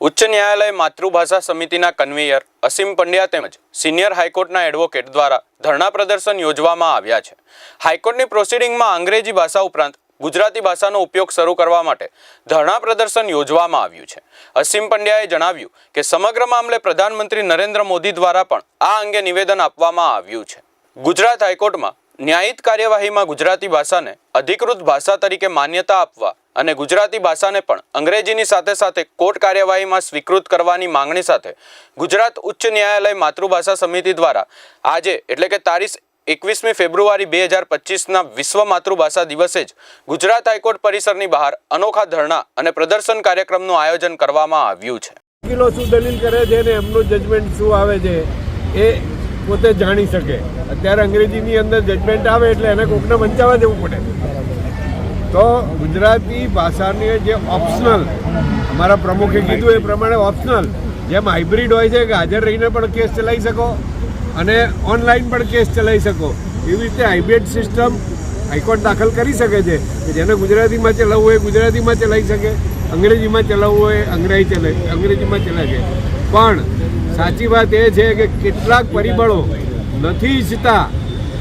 ઉચ્ચ ન્યાયાલય માતૃભાષા સમિતિના કન્વીનર અસીમ પંડ્યા તેમજ સિનિયર હાઈકોર્ટના એડવોકેટ દ્વારા ધરણા પ્રદર્શન યોજવામાં આવ્યા છે. હાઈકોર્ટની પ્રોસિડિંગમાં અંગ્રેજી ભાષા ઉપરાંત ગુજરાતી ભાષાનો ઉપયોગ શરૂ કરવા માટે ધરણા પ્રદર્શન યોજવામાં આવ્યું છે. અસીમ પંડ્યાએ જણાવ્યું કે સમગ્ર મામલે પ્રધાનમંત્રી નરેન્દ્ર મોદી દ્વારા પણ આ અંગે નિવેદન આપવામાં આવ્યું છે. ગુજરાત હાઈકોર્ટમાં ન્યાયિક કાર્યવાહીમાં ગુજરાતી ભાષાને અધિકૃત ભાષા તરીકે માન્યતા આપવા અને ગુજરાતી ભાષાને પણ અંગ્રેજીની સાથે સાથે કોર્ટ કાર્યવાહીમાં સ્વીકૃત કરવાની માંગણી સાથે ગુજરાત ઉચ્ચ ન્યાયાલય માતૃભાષા સમિતિ દ્વારા આજે, એટલે કે તારીખ એકવીસમી ફેબ્રુઆરી બે હજાર પચીસના વિશ્વ માતૃભાષા દિવસે જ ગુજરાત હાઈકોર્ટ પરિસરની બહાર અનોખા ધરણા અને પ્રદર્શન કાર્યક્રમનું આયોજન કરવામાં આવ્યું છે. વકીલો શું દલીલ કરે છે ને એમનું જજમેન્ટ શું આવે છે એ પોતે જાણી શકે. અત્યારે અંગ્રેજીની અંદર જજમેન્ટ આવે એટલે એને કોકને વંચાવા દેવું પડે. તો ગુજરાતી ભાષાની જે ઓપ્શનલ અમારા પ્રમુખે કીધું એ પ્રમાણે ઓપ્શનલ જેમ હાઇબ્રિડ હોય છે કે હાજર રહીને પણ કેસ ચલાવી શકો અને ઓનલાઈન પણ કેસ ચલાવી શકો. એવી રીતે હાઇબ્રિડ સિસ્ટમ હાઈકોર્ટ દાખલ કરી શકે છે કે જેને ગુજરાતીમાં ચલાવવું હોય ગુજરાતીમાં ચલાવી શકે અંગ્રેજીમાં ચલાવવું હોય અંગ્રેજી ચલાવી અંગ્રેજીમાં ચલાવે. પણ સાચી વાત એ છે કે કેટલાક પરિબળો નથી ઈચ્છતા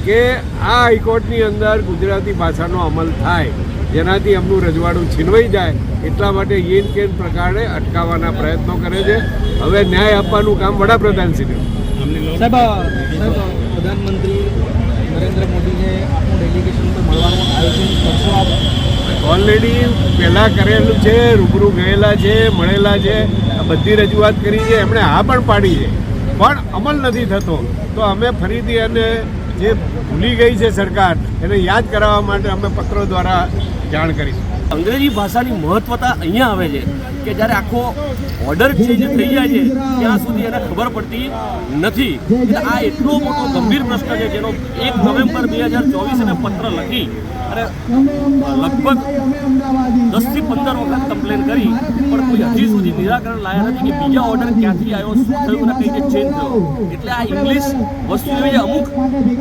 કે આ હાઈકોર્ટની અંદર ગુજરાતી ભાષાનો અમલ થાય. જેનાથી એમનું રજવાડું છીનવાઈ જાય એટલા માટે યેન કેન પ્રકારે અટકાવવાના પ્રયત્નો કરે છે. હવે ન્યાય આપવાનું કામ વડાપ્રધાનશ્રીનું સાહેબ સાહેબ પ્રધાનમંત્રી નરેન્દ્ર મોદીને આપણું ડેલિગેશન મળવાનું આયોજન કરશો આપ? ઓલરેડી પહેલાં કરેલું છે રૂબરૂ ગયેલા છે મળેલા છે બધી રજૂઆત કરી છે એમણે હા પણ પાડી છે. પણ અમલ નથી થતો. તો અમે ફરીથી એને જે ભૂલી ગઈ છે સરકાર એને યાદ કરાવવા માટે અમે પત્રો દ્વારા જાણ કરીશું અંગ્રેજી ભાષાની મહત્વતા અહીંયા આવે છે કે જ્યારે આખો ઓર્ડર ચેન્જ થઈ જાય છે, ત્યાં સુધી એને ખબર પડતી નથી. એટલે આ એટલો મોટો ગંભીર પ્રશ્ન છે જેનો એક નવેમ્બર બે હજાર ચોવીસને પત્ર લખી અને લગભગ દસથી પંદર વખત કમ્પ્લેન કરી, પણ કોઈ હજી સુધી નિરાકરણ લાયા નથી કે બીજા ઓર્ડર ક્યાંથી આવ્યો, શું થયું અને કઈ રીતે ચેન્જ થયો. એટલે આ ઇંગ્લિશ વસ્તુ જે અમુક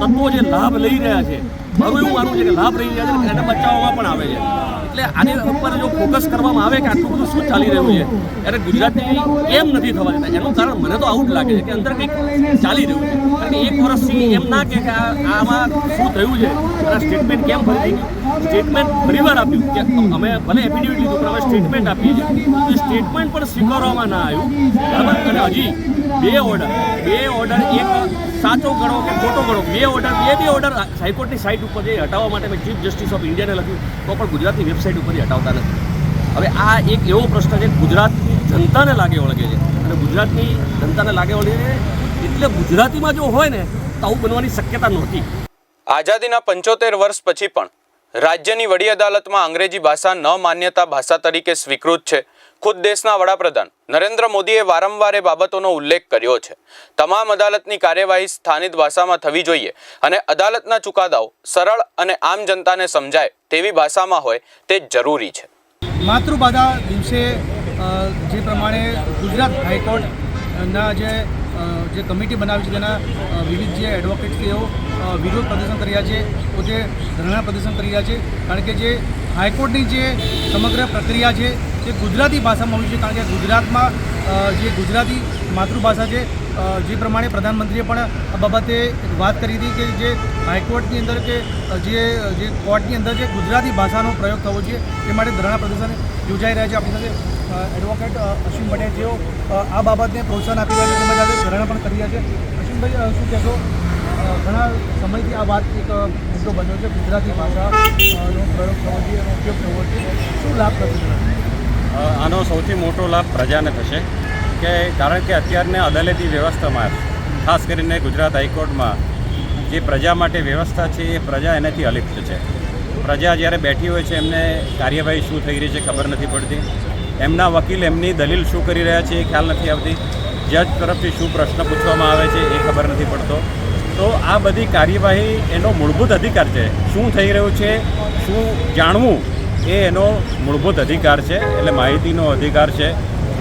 તત્વો જે લાભ લઈ રહ્યા છે મારું એવું માનવું છે કે લાભ રહી રહ્યા છે એને બચાવવામાં પણ આવે છે. એટલે આની ઉપર જો ફોકસ કરવામાં આવે કે આટલું બધું શું ચાલી રહ્યું છે, ત્યારે ગુજરાતી એમ નથી થવા દેતા. એનું કારણ મને તો આવું જ લાગે છે કે અંદર કંઈક ચાલી રહ્યું છે. કારણ કે એક વર્ષથી એમ ના કે આમાં શું થયું છે અને સ્ટેટમેન્ટ કેમ ભરી ગયું સ્ટેટમેન્ટ ફરીવાર આપ્યું કે અમે ભલે એફિડેવિટ લીધું, પણ અમે સ્ટેટમેન્ટ આપીએ છીએ. સ્ટેટમેન્ટ પણ સ્વીકારવામાં ના આવ્યું. બરાબર? અને હજી બે ઓર્ડર બે ઓર્ડર એક સાચો ગણો કે ખોટો ગણો. બે ઓર્ડર બે બે ઓર્ડર હાઈકોર્ટની સાઇટ ઉપર જે હટાવવા માટે મેં ચીફ જસ્ટિસ ઓફ ઇન્ડિયાને લખ્યું, તો પણ ગુજરાતની વેબસાઇટ ઉપર ઉપરથી હટાવતા નથી. હવે આ એક એવો પ્રશ્ન છે, ગુજરાતની જનતાને લાગે વળગે છે. અને ગુજરાતની જનતાને લાગે વળગે છે, એટલે ગુજરાતીમાં જો હોય ને, તો આવું બનવાની શક્યતા નહોતી. આઝાદીના પંચોતેર વર્ષ પછી પણ રાજ્યની વડી અદાલતમાં અંગ્રેજી ભાષા ન માન્યતા ભાષા તરીકે સ્વીકૃત છે. ખુદ દેશના વડાપ્રધાન. નરેન્દ્ર મોદીએ વારંવાર એ બાબતોનો ઉલ્લેખ કર્યો છે. તમામ અદાલતની કાર્યવાહી સ્થાનિક ભાષામાં થવી જોઈએ અને અદાલતના ચુકાદાઓ સરળ અને આમ જનતાને સમજાય તેવી ભાષામાં હોય તે જરૂરી છે. માતૃભાષા દિવસે જે પ્રમાણે ગુજરાત હાઈકોર્ટના જે જે કમિટી બનાવી છે તેના વિવિધ જે એડવોકેટ તેઓ વિરોધ પ્રદર્શન કરી રહ્યા છે, પોતે ધરણા પ્રદર્શન કરી રહ્યા છે, કારણ કે જે હાઈકોર્ટની જે સમગ્ર પ્રક્રિયા છે તે ગુજરાતી ભાષામાં હોય છે, કારણ કે ગુજરાતમાં જે ગુજરાતી માતૃભાષા છે જે પ્રમાણે પ્રધાનમંત્રીએ પણ આ બાબતે વાત કરી હતી કે જે હાઈકોર્ટની અંદર કે જે જે કોર્ટની અંદર જે ગુજરાતી ભાષાનો પ્રયોગ થવો જોઈએ, એ માટે ધરણા પ્રદર્શન યોજાઈ રહ્યા છે. આપણી સાથે એડવોકેટ અશ્વિન પટેલ જેઓ આ બાબતને પ્રોત્સાહન આપી રહ્યા છે, તેમજ આજે ધરણા પણ કરી રહ્યા છે. અશ્વિનભાઈ શું કહેશો? ઘણા સમયથી આ વાત એક મુદ્દો બન્યો છે, ગુજરાતી ભાષાનો પ્રયોગ થવો જોઈએ, એનો ઉપયોગ થવો જોઈએ. શું લાભ થશે? આનો સૌથી મોટો લાભ પ્રજાને થશે કે કારણ કે અત્યારની અદાલતી વ્યવસ્થામાં, ખાસ કરીને ગુજરાત હાઈકોર્ટમાં, જે પ્રજા માટે વ્યવસ્થા છે, એ પ્રજા એનાથી અલિપ્ત છે. પ્રજા જ્યારે બેઠી હોય છે, એમને કાર્યવાહી શું થઈ રહી છે ખબર નથી પડતી. એમના વકીલ એમની દલીલ શું કરી રહ્યા છે એ ખ્યાલ નથી આવતી. જજ તરફથી શું પ્રશ્ન પૂછવામાં આવે છે એ ખબર નથી પડતો. તો આ બધી કાર્યવાહી એનો મૂળભૂત અધિકાર છે. શું થઈ રહ્યું છે? શું જાણવું? એ એનો મૂળભૂત અધિકાર છે, એટલે માહિતીનો અધિકાર છે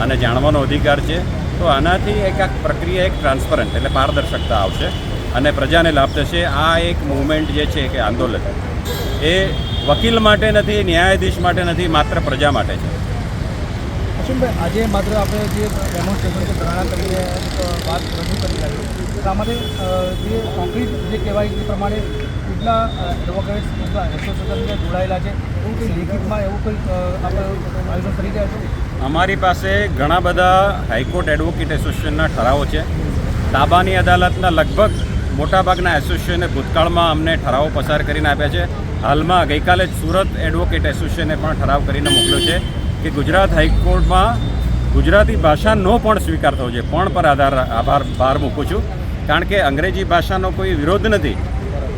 અને જાણવાનો અધિકાર છે. તો આનાથી એક આ પ્રક્રિયા એક ટ્રાન્સપરન્ટ એટલે પારદર્શકતા આવશે અને પ્રજાને લાભ થશે. આ એક મૂવમેન્ટ જે છે કે આંદોલન. એ વકીલ માટે નથી, ન્યાયાધીશ માટે નથી, માત્ર પ્રજા માટે છે. અશ્વિનભાઈ, આજે માત્ર આપણે જે ડેમોન્સ્ટ્રેશન કે ધરણા કરીને વાત રજૂ કરી રહ્યા છીએ તો આમાંથી જે કોન્ક્રીટ જે કહેવાય એ પ્રમાણે કેટલા એડવોકેટ્સ કેટલા એસોસિએશન જોડાયેલા છે. એવું કંઈ લેખિતમાં એવું કંઈ આપણે આયોજન કરી રહ્યા છો? અમારી પાસે ઘણા બધા હાઈકોર્ટ એડવોકેટ એસોસિએશનના ઠરાવો છે. તાબાની અદાલતના લગભગ મોટાભાગના એસોસિએશને ભૂતકાળમાં અમને ઠરાવો પસાર કરીને આપ્યા છે. હાલમાં ગઈકાલે સુરત એડવોકેટ એસોસિએશને પણ ઠરાવ કરીને મોકલ્યો છે કે ગુજરાત હાઈકોર્ટમાં ગુજરાતી ભાષાનો પણ સ્વીકાર થવો જોઈએ. પણ પર આધાર, આભાર ભાર મૂકું છું. કારણ કે અંગ્રેજી ભાષાનો કોઈ વિરોધ નથી.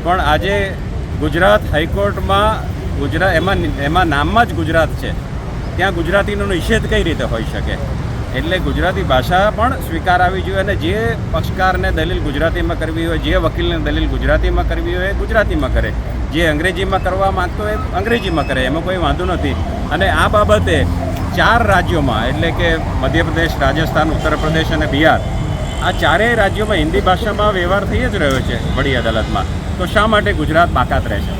પણ આજે ગુજરાત હાઈકોર્ટમાં ગુજરાત એમાં એમાં નામમાં જ ગુજરાત છે. ત્યાં ગુજરાતીનો નિષેધ કઈ રીતે હોઈ શકે? એટલે ગુજરાતી ભાષા પણ સ્વીકાર આવી જોઈએ અને જે પક્ષકારને દલીલ ગુજરાતીમાં કરવી હોય, જે વકીલને દલીલ ગુજરાતીમાં કરવી હોય ગુજરાતીમાં કરે. જે અંગ્રેજીમાં કરવા માંગતો હોય અંગ્રેજીમાં કરે. એમાં કોઈ વાંધો નથી. અને આ બાબતે ચાર રાજ્યોમાં, એટલે કે મધ્યપ્રદેશ, રાજસ્થાન ઉત્તર પ્રદેશ અને બિહાર, આ ચારેય રાજ્યોમાં હિન્દી ભાષામાં વ્યવહાર થઈ જ રહ્યો છે વડી અદાલતમાં. તો શા માટે ગુજરાત બાકાત રહેશે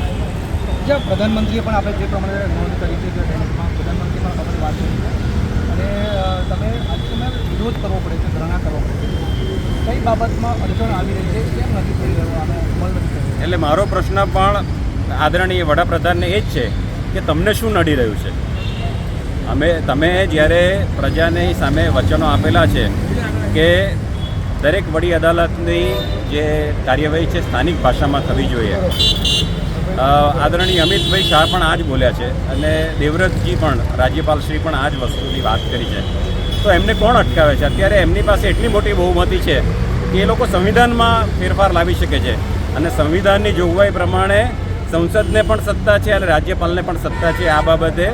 જ્યાં પ્રધાનમંત્રીએ પણ આપણે જે પ્રમાણે નોંધ કરી છે કે પ્રધાનમંત્રી પણ આપણે વાત કરી છે. અને તમે તમે વિરોધ કરવો પડે છે ધરણા કરવો પડે છે. કઈ બાબતમાં અડચણ આવી રહી છે કેમ નથી થઈ રહ્યો આનો અમલ નથી એટલે મારો પ્રશ્ન પણ આદરણીય વડાપ્રધાનને એ જ છે કે તમને શું નડી રહ્યું છે? અમે તમે જ્યારે પ્રજાની સામે વચનો આપેલા છે કે દરેક વડી અદાલતની જે કાર્યવાહી છે સ્થાનિક ભાષામાં થવી જોઈએ. આદરણીય અમિતભાઈ શાહ પણ આ જ બોલ્યા છે અને દેવવ્રતજી પણ, રાજ્યપાલશ્રી પણ આ જ વસ્તુની વાત કરી છે. તો એમને કોણ અટકાવે છે? અત્યારે એમની પાસે એટલી મોટી બહુમતી છે કે એ લોકો સંવિધાનમાં ફેરફાર લાવી શકે છે. અને સંવિધાનની જોગવાઈ પ્રમાણે સંસદને પણ સત્તા છે અને રાજ્યપાલને પણ સત્તા છે. આ બાબતે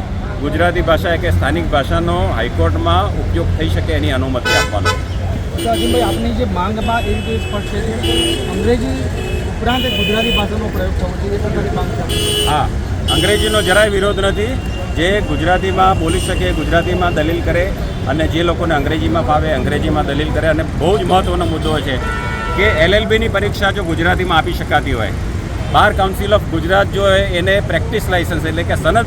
ગુજરાતી ભાષા કે સ્થાનિક ભાષાનો હાઈકોર્ટમાં ઉપયોગ થઈ શકે એની અનુમતિ આપવાનો. તો અજીમભાઈ આપની જે માંગમાં એ રીતે સ્પષ્ટ છે કે અંગ્રેજી ઉપરાંત ગુજરાતી ભાષાનો પ્રયોગ થવો જોઈએ તમારી માંગ છે હા, અંગ્રેજીનો જરાય વિરોધ નથી. જે ગુજરાતીમાં બોલી શકે, ગુજરાતીમાં દલીલ કરે અને જે લોકોને અંગ્રેજીમાં ફાવે, અંગ્રેજીમાં દલીલ કરે અને બહુ જ મહત્ત્વનો મુદ્દો છે કે એલએલબીની પરીક્ષા જો ગુજરાતીમાં આપી શકાતી હોય, બાર કાઉન્સિલ ઓફ ગુજરાત જો એને પ્રેક્ટિસ લાઇસન્સ એટલે કે સનદ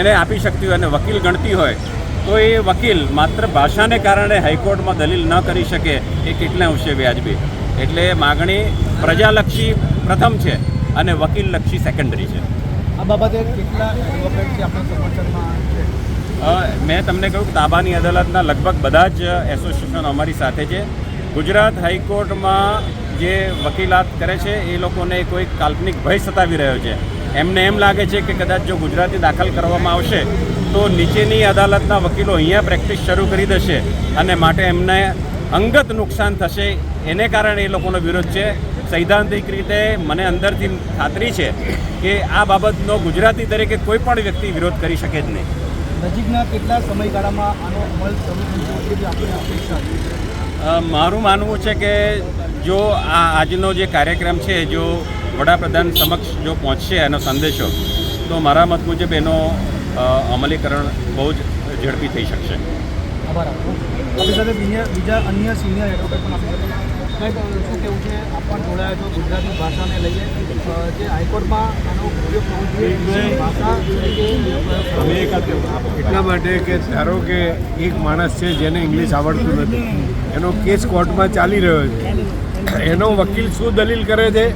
એને આપી શકતી હોય અને વકીલ ગણતી હોય તો એ વકીલ માત્ર ભાષાને કારણે હાઈકોર્ટમાં દલીલ ન કરી શકે એ કેટલા અંશે વ્યાજબી? એટલે માગણી પ્રજાલક્ષી પ્રથમ છે અને વકીલલક્ષી સેકન્ડરી છે. આ બાબતે કેટલા એડવોકેટ છે આપણા સમર્થનમાં? મેં તમને કહ્યું તાબાની અદાલતના લગભગ બધા જ એસોસિએશન અમારી સાથે છે. ગુજરાત હાઈકોર્ટમાં જે વકીલાત કરે છે એ લોકોને કોઈ કાલ્પનિક ભય સતાવી રહ્યો છે. એમને એમ લાગે છે કે કદાચ જો ગુજરાતી દાખલ કરવામાં આવશે તો નીચેની અદાલતના વકીલો અહીંયા પ્રેક્ટિસ શરૂ કરી દેશે અને માટે એમને અંગત નુકસાન થશે. એને કારણે એ લોકોનો વિરોધ છે. સૈદ્ધાંતિક રીતે મને અંદરથી ખાતરી છે કે આ બાબતનો ગુજરાતી તરીકે કોઈ પણ વ્યક્તિ વિરોધ કરી શકે જ નહીં. નજીકના કેટલા સમયગાળામાં આનો અમલ શરૂ મારું માનવું છે કે જો આ આજનો જે કાર્યક્રમ છે જો વડાપ્રધાન સમક્ષ જો પહોંચશે એનો સંદેશો તો મારા મત મુજબ એનો અમલીકરણ બહુ જ ઝડપી થઈ શકશે. બીજા બીજા અન્ય સિનિયર એડવોકેટ પણ આપણી સાથે સાહેબ શું કેવું છે? આપ જોડાયા છો ગુજરાતી ભાષાને લઈને જે હાઈકોર્ટમાં આનો ઉપયોગ થવો જોઈએ ભાષા એટલા માટે કે ધારો કે એક માણસ છે જેને ઇંગ્લિશ આવડતું નથી. એનો કેસ કોર્ટમાં ચાલી રહ્યો છે. એનો વકીલ શું દલીલ કરે છે?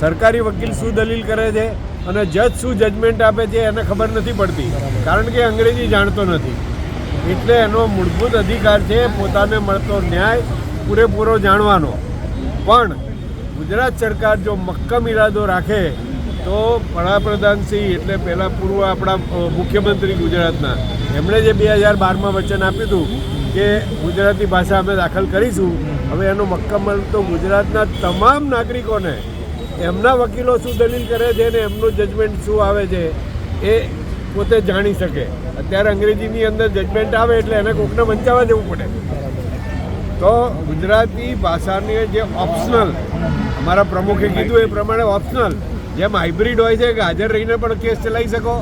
સરકારી વકીલ શું દલીલ કરે છે અને જજ શું જજમેન્ટ આપે છે એને ખબર નથી પડતી, કારણ કે અંગ્રેજી જાણતો નથી. એટલે એનો મૂળભૂત અધિકાર છે પોતાને મળતો ન્યાય પૂરેપૂરો જાણવાનો. પણ ગુજરાત સરકાર જો મક્કમ ઈરાદો રાખે, તો વડાપ્રધાનશ્રી એટલે પહેલાં પૂર્વ આપણા મુખ્યમંત્રી ગુજરાતના, એમણે જે બે હજાર બારમાં વચન આપ્યું હતું કે ગુજરાતી ભાષા અમે દાખલ કરીશું, હવે એનો મક્કમ તો ગુજરાતના તમામ નાગરિકોને એમના વકીલો શું દલીલ કરે છે ને એમનું જજમેન્ટ શું આવે છે એ પોતે જાણી શકે. અત્યારે અંગ્રેજીની અંદર જજમેન્ટ આવે એટલે એને કોકને વંચાવા જવું પડે. તો ગુજરાતી ભાષાની જે ઓપ્શનલ અમારા પ્રમુખે કીધું એ પ્રમાણે ઓપ્શનલ જેમ હાઇબ્રિડ હોય છે કે હાજર રહીને પણ કેસ ચલાવી શકો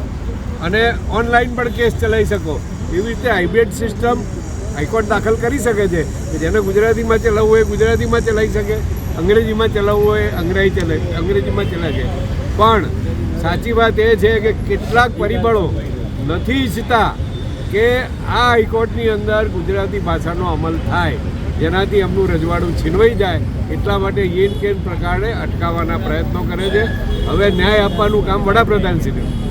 અને ઓનલાઈન પણ કેસ ચલાવી શકો. એવી રીતે હાઇબ્રિડ સિસ્ટમ હાઈકોર્ટ દાખલ કરી શકે છે કે જેને ગુજરાતીમાં ચલાવવું હોય ગુજરાતીમાં ચલાવી શકે. અંગ્રેજીમાં ચલાવવું હોય, અંગ્રેજી ચલે, અંગ્રેજીમાં ચલાવે પણ સાચી વાત એ છે કે કેટલાક પરિબળો નથી ઈચ્છતા કે આ હાઈકોર્ટની અંદર ગુજરાતી ભાષાનો અમલ થાય. જેનાથી એમનું રજવાડું છીનવાઈ જાય. એટલા માટે યેન કેન પ્રકારે અટકાવવાના પ્રયત્નો કરે છે. હવે ન્યાય આપવાનું કામ વડાપ્રધાનશ્રીનું